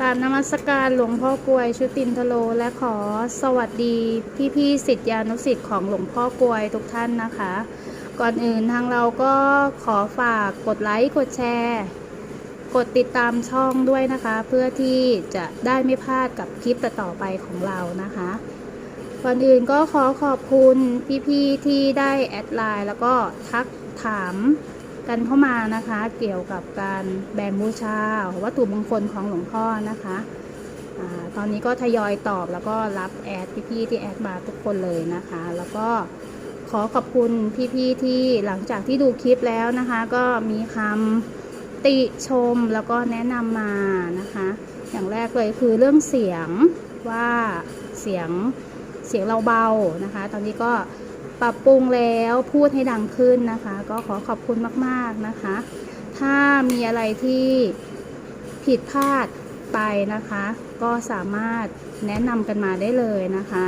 กราบนมัสการหลวงพ่อกลวยชุตินทโล และขอสวัสดีพี่ๆสิทธิานุสิทธิ์ของหลวงพ่อกลวยทุกท่านนะคะ ก่อนอื่นทางเราก็ขอฝากกดไลค์กดแชร์ กดติดตามช่องด้วยนะคะ เพื่อที่จะได้ไม่พลาดกับคลิปต่อไปของเรานะคะก่อนอื่นก็ขอขอบคุณพี่ๆที่ได้แอดไลน์แล้วก็ทักถาม กันเข้ามานะคะ เกี่ยวกับการแบ่งบูชาวัตถุมงคลของหลวงพ่อนะคะตอนนี้ก็ทยอยตอบแล้วก็รับแอดพี่ๆที่แอดมาทุกคนเลยนะคะ แล้วก็ขอขอบคุณพี่ๆที่หลังจากที่ดูคลิปแล้วนะคะ ก็มีคำติชมแล้วก็แนะนำมานะคะ อย่างแรกเลยคือเรื่องเสียงว่าเสียงเสียงเราเบานะคะ ตอนนี้ก็ ปรับปรุงแล้วพูดให้ดังขึ้นนะคะ ก็ขอขอบคุณมากๆนะคะ ถ้ามีอะไรที่ผิดพลาดไปนะคะ ก็สามารถแนะนำกันมาได้เลยนะคะ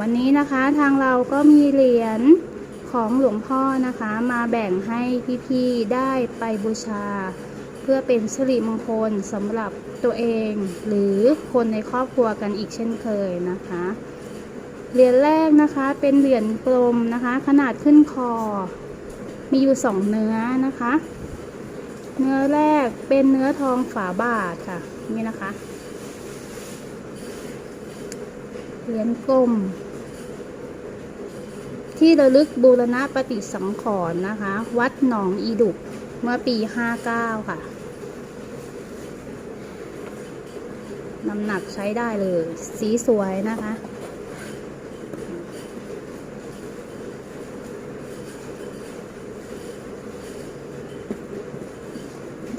วันนี้นะคะทางเราก็มีเหรียญของหลวงพ่อนะคะ มาแบ่งให้พี่ๆได้ไปบูชา เพื่อเป็นสิริมงคลสำหรับตัวเอง หรือคนในครอบครัวกันอีกเช่นเคยนะคะ เหรียญแรกนะคะเป็นเหรียญกลมนะคะ ขนาดขึ้นคอ มีอยู่สองเนื้อนะคะ เนื้อแรกเป็นเนื้อทองฝาบาทค่ะนี่นะคะ เหรียญกลม ที่ระลึกบูรณะปฏิสังขรณ์นะคะ วัดหนองอีดุกเมื่อปี 59 ค่ะน้ำหนักใช้ได้เลย สีสวยนะคะ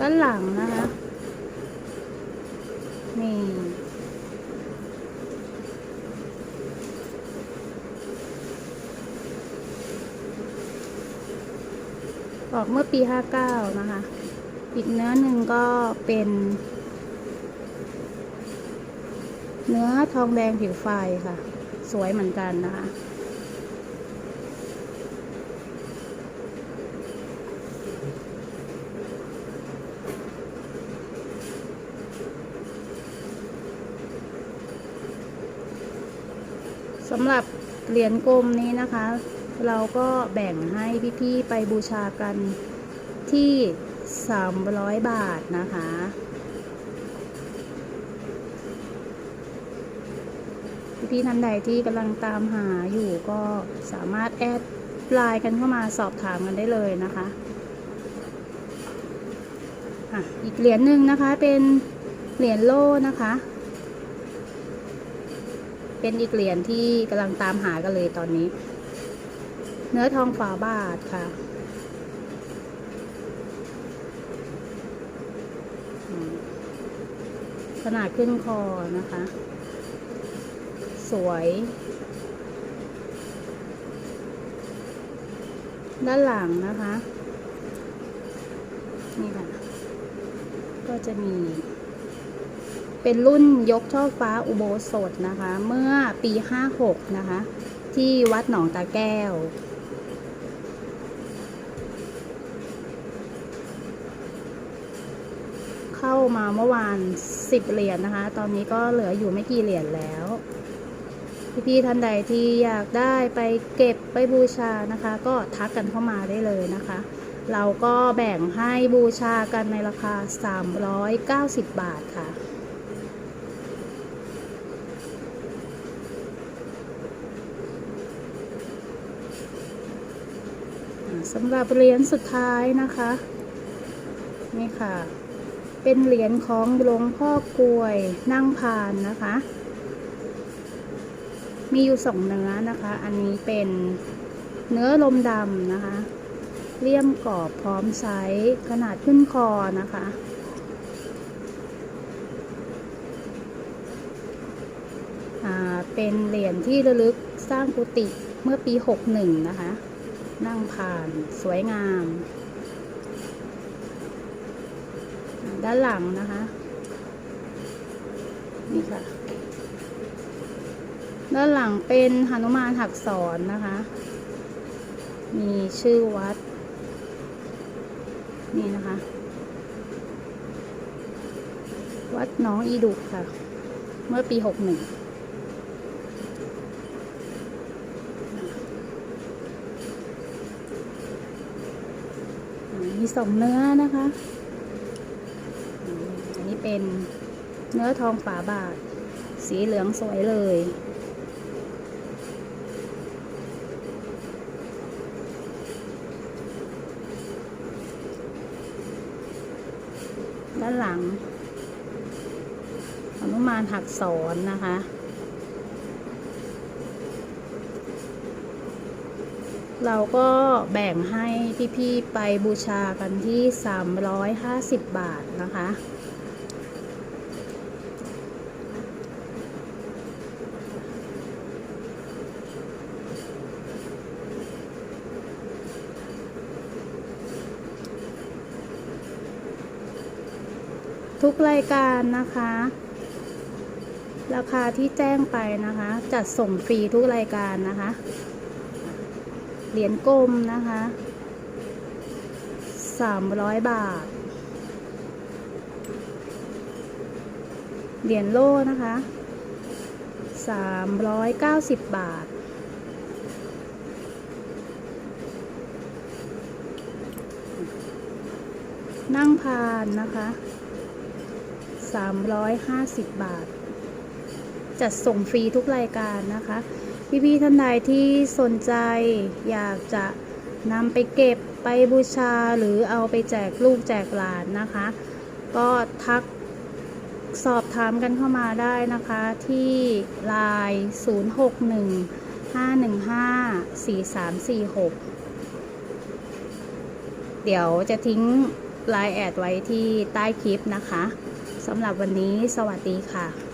านหลังนะคะ นี่ออกเมื่อปี 59 นะคะ อีกเนื้อหนึ่งก็เป็น เนื้อทองแดงผิวไฟค่ะ สวยเหมือนกันนะคะ สำหรับเหรียญกลมนี้นะคะ เราก็แบ่งให้พี่ๆไปบูชากันที่ 300 บาทนะคะ พี่ๆท่านใดที่กำลังตามหาอยู่ก็สามารถแอดไลน์กันเข้ามาสอบถามกันได้เลยนะคะอะอีกเหรียญหนึ่งนะคะเป็นเหรียญโล่นะคะ เป็นอีกเหรียญที่กำลังตามหากันเลยตอนนี้ เนื้อทองฝาบาทค่ะขนาดขึ้นคอนะคะ สวย ด้านหลังนะคะ นี่ค่ะ ก็จะมี เป็นรุ่นยกช่อฟ้าอุโบสถนะคะ เมื่อปี 56 นะคะ ที่วัดหนองตาแก้ว เข้ามาเมื่อวาน 10 เหรียญนะคะ ตอนนี้ก็เหลืออยู่ไม่กี่เหรียญแล้วพี่ๆท่านใดที่อยากได้ไปเก็บไปบูชานะคะ ก็ทักกันเข้ามาได้เลยนะคะ เราก็แบ่งให้บูชากันในราคา 390 บาทค่ะ สำหรับเหรียญสุดท้ายนะคะ นี่ค่ะ เป็นเหรียญของหลวงพ่อกลวยนั่งพานนะคะ มีอยู่สองเนื้อนะคะ อันนี้เป็นเนื้อลมดำนะคะ เลี่ยมกรอบพร้อมไซส์ขนาดขึ้นคอนะคะเป็นเหรียญที่ระลึกสร้างกุฏิเมื่อปี 61 นะคะ นั่งผ่านสวยงาม ด้านหลังนะคะ นี่ค่ะ ด้านหลังเป็นหนุมานหักศรนะคะ มีชื่อวัด นี่นะคะ วัดน้องอีดุกค่ะ เมื่อปีหกหนึ่ง มีสองเนื้อนะคะ อันนี้เป็นเนื้อทองฝาบาท สีเหลืองสวยเลย ด้านหลังอนุมานหักสอนนะคะ เราก็แบ่งให้พี่ๆไปบูชากันที่ 350 บาทนะคะ ทุกรายการนะคะ ราคาที่แจ้งไปนะคะ จัดส่งฟรีทุกรายการนะคะ เหรียญกลมนะคะ300บาท เหรียญโล่นะคะ390บาท นั่งพานนะคะ350บาท จัดส่งฟรีทุกรายการนะคะ พี่ๆท่านใดที่สนใจอยากจะนำไปเก็บไปบูชาหรือเอาไปแจกลูกแจกหลานนะคะ ก็ทักสอบถามกันเข้ามาได้นะคะที่ไลน์ 061 515 4346 เดี๋ยวจะทิ้งไลน์แอดไว้ที่ใต้คลิปนะคะสำหรับวันนี้สวัสดีค่ะ